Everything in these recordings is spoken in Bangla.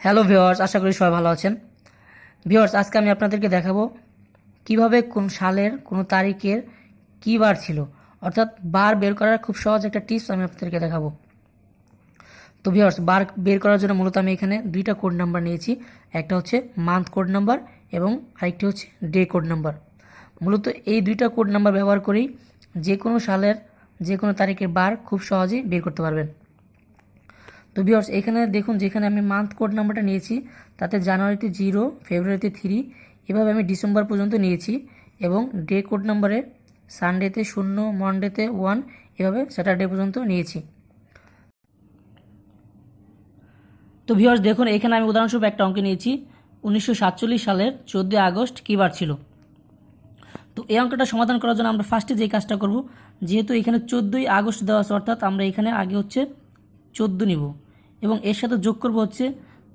হ্যালো ভিওয়ার্স আশা করি সবাই ভালো আছেন। ভিওয়ার্স আজকে আমি আপনাদেরকে দেখাবো কীভাবে কোন সালের, কোনো তারিখের কী বার ছিল। অর্থাৎ বার বের করার খুব সহজ একটা টিপস আমি আপনাদেরকে দেখাবো। তো ভিওয়ার্স বার বের করার জন্য মূলত আমি এখানে দুইটা কোড নাম্বার নিয়েছি। একটা হচ্ছে মান্থ কোড নাম্বার এবং আরেকটি হচ্ছে ডে কোড নাম্বার। মূলত এই দুইটা কোড নাম্বার ব্যবহার করেই যে কোনো সালের যে কোনো তারিখের বার খুব সহজেই বের করতে পারবেন। তো বিয়ার্স এখানে দেখুন, যেখানে আমি মান্থ কোড নাম্বারটা নিয়েছি, তাতে জানুয়ারিতে জিরো ফেব্রুয়ারিতে থ্রি এভাবে আমি ডিসেম্বর পর্যন্ত নিয়েছি এবং ডে কোড নাম্বারে সানডেতে শূন্য মন্ডেতে ওয়ান এভাবে স্যাটারডে পর্যন্ত নিয়েছি। তো ভিউয়ার্স দেখুন, এখানে আমি উদাহরণস্বরূপ একটা অঙ্ক নিয়েছি। উনিশশো সাতচল্লিশ সালের চোদ্দোই আগস্ট কী বার ছিল? তো এই অঙ্কটা সমাধান করার জন্য আমরা ফার্স্টে যে কাজটা করব, যেহেতু এখানে চোদ্দোই আগস্ট দেওয়া আছে, অর্থাৎ আমরা এখানে আগে হচ্ছে চোদ্দ নিব। এবং এর সাথে যোগ করব হচ্ছে,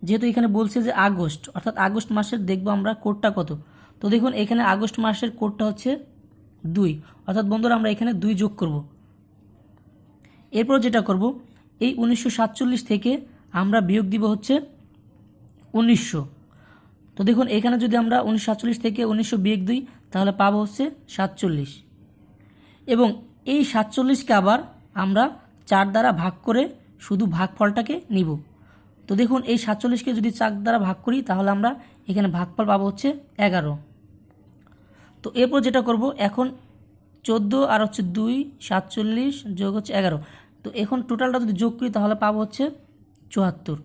যেহেতু এখানে বলছে যে আগস্ট, অর্থাৎ আগস্ট মাসের দেখব আমরা কোডটা কত। তো দেখুন, এখানে আগস্ট মাসের কোডটা হচ্ছে দুই। অর্থাৎ বন্ধুরা, আমরা এখানে দুই যোগ করব। এরপর যেটা করব, এই উনিশশো সাতচল্লিশ থেকে আমরা বিয়োগ দিব হচ্ছে উনিশশো। তো দেখুন, এখানে যদি আমরা উনিশশো সাতচল্লিশ থেকে উনিশশো বিয়োগ দিই, তাহলে পাবো হচ্ছে সাতচল্লিশ। এবং এই সাতচল্লিশকে আবার আমরা চার দ্বারা ভাগ করে শুধু ভাগফলটাকে নিব। তো দেখুন, এই সাতচল্লিশকে যদি চার দ্বারা ভাগ করি, তাহলে আমরা এখানে ভাগফল পাবো হচ্ছে এগারো। তো এরপর যেটা করব, এখন চোদ্দ আর হচ্ছে দুই, সাতচল্লিশ যোগ হচ্ছে এগারো। তো এখন টোটালটা যদি যোগ করি, তাহলে পাবো হচ্ছে চুয়াত্তর।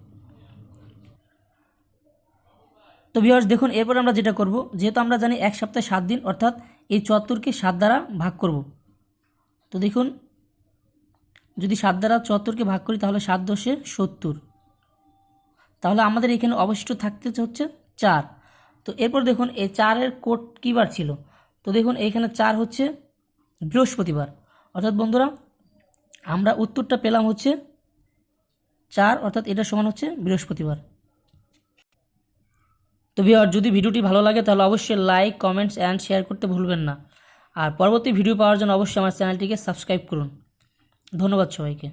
তো ভিউয়ার্স দেখুন, এরপর আমরা যেটা করব, যেহেতু আমরা জানি এক সপ্তাহে সাত দিন, অর্থাৎ এই চুয়াত্তরকে সাত দ্বারা ভাগ করব। তো দেখুন যদি সাত দ্বারা চুয়াত্তরকে ভাগ করি, তাহলে সাত দশে সত্তর। তাহলে আমাদের এখানে অবশিষ্ট থাকতে হচ্ছে চার। তো এরপর দেখুন, এই চারের কোট কী বার ছিল? তো দেখুন, এইখানে চার হচ্ছে বৃহস্পতিবার। অর্থাৎ বন্ধুরা, আমরা উত্তরটা পেলাম হচ্ছে চার, অর্থাৎ এটা সমান হচ্ছে বৃহস্পতিবার। তো ভিওর যদি ভিডিওটি ভালো লাগে, তাহলে অবশ্যই লাইক কমেন্টস অ্যান্ড শেয়ার করতে ভুলবেন না। আর পরবর্তী ভিডিও পাওয়ার জন্য অবশ্যই আমার চ্যানেলটিকে সাবস্ক্রাইব করুন। ধন্যবাদ সবাইকে.